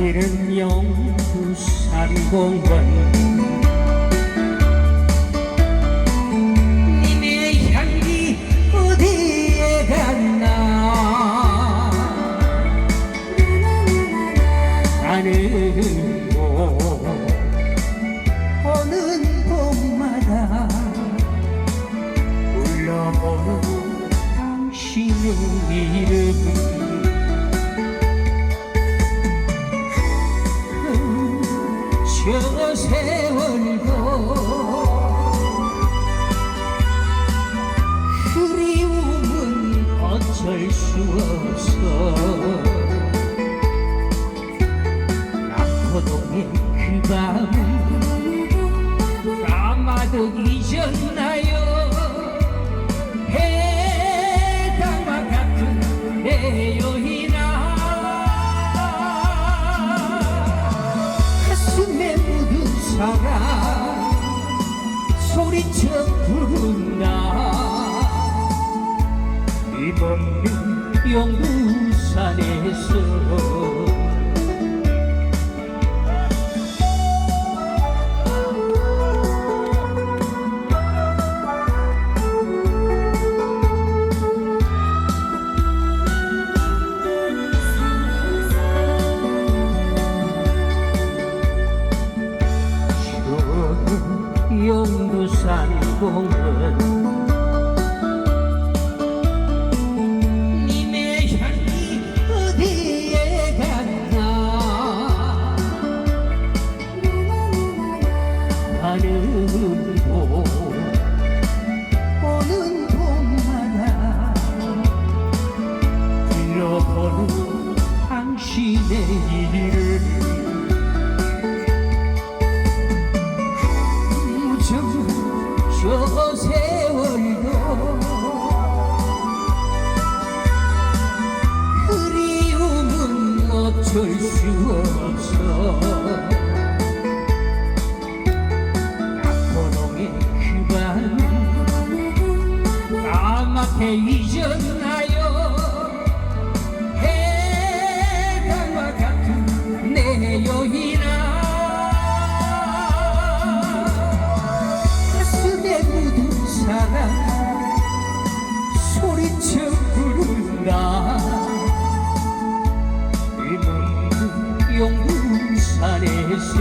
여기는 영부산공원. 님의 향기 어디에 갔나? 나는 뭐 오는 봄마다 불러보는 당신의 이름 저 세월도 그리움은 어쩔 수 없어 사랑 소리쳐 부른다. 이번는 용두산에서 공원 님의 향기 어디에 갔나? 하는 봄 오는 봄마다 불러보는 당신의 이름 저 세월도 그리움은 어쩔 수 없어. 낙포동의 그밤 까맣게 잊었 용두산에서